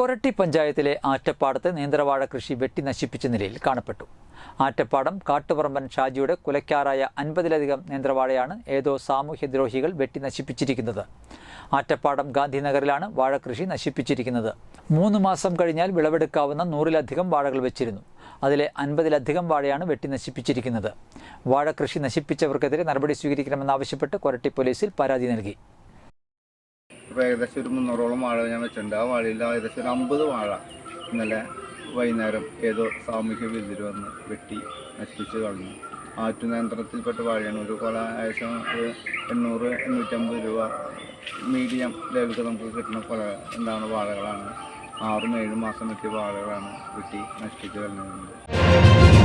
കൊരട്ടി പഞ്ചായത്തിലെ ആറ്റപ്പാടത്ത് നേന്ത്രവാഴ കൃഷി വെട്ടി നശിപ്പിച്ച നിലയിൽ കാണപ്പെട്ടു. ആറ്റപ്പാടം കാട്ടുപറമ്പൻ ഷാജിയുടെ കുലക്കാരായ അൻപതിലധികം നേന്ത്രവാഴയാണ് ഏതോ സാമൂഹ്യദ്രോഹികൾ വെട്ടി നശിപ്പിച്ചിരിക്കുന്നത്. ആറ്റപ്പാടം ഗാന്ധിനഗറിലാണ് വാഴകൃഷി നശിപ്പിച്ചിരിക്കുന്നത്. മൂന്ന് മാസം കഴിഞ്ഞാൽ വിളവെടുക്കാവുന്ന നൂറിലധികം വാഴകൾ വെച്ചിരുന്നു. അതിലെ അൻപതിലധികം വാഴയാണ് വെട്ടി നശിപ്പിച്ചിരിക്കുന്നത്. വാഴകൃഷി നശിപ്പിച്ചവർക്കെതിരെ നടപടി സ്വീകരിക്കണമെന്നാവശ്യപ്പെട്ട് കൊരട്ടി പോലീസിൽ പരാതി നൽകി. ഇപ്പോൾ ഏകദേശം ഒരു മുന്നൂറോളം വാഴ ഞാൻ വെച്ചിട്ടുണ്ട്. ആ വാഴയിൽ ഏകദേശം ഒരു അമ്പത് വാഴ ഇന്നലെ വൈകുന്നേരം ഏതോ സാമൂഹ്യ വിരുദ്ധർ വന്ന് വെട്ടി നശിപ്പിച്ച് കളഞ്ഞു. ആറ്റുനേന്ത്രത്തിൽപ്പെട്ട വാഴയാണ്. ഒരു കൊല ഏകദേശം ഒരു എണ്ണൂറ് എണ്ണൂറ്റമ്പത് രൂപ മീഡിയം ലെവലിൽ നമുക്ക് കിട്ടുന്ന കൊല എന്താണ് വാഴകളാണ്. ആറും ഏഴും മാസം വെട്ടിയ വാഴകളാണ് വെട്ടി നശിപ്പിച്ച് കളഞ്ഞത്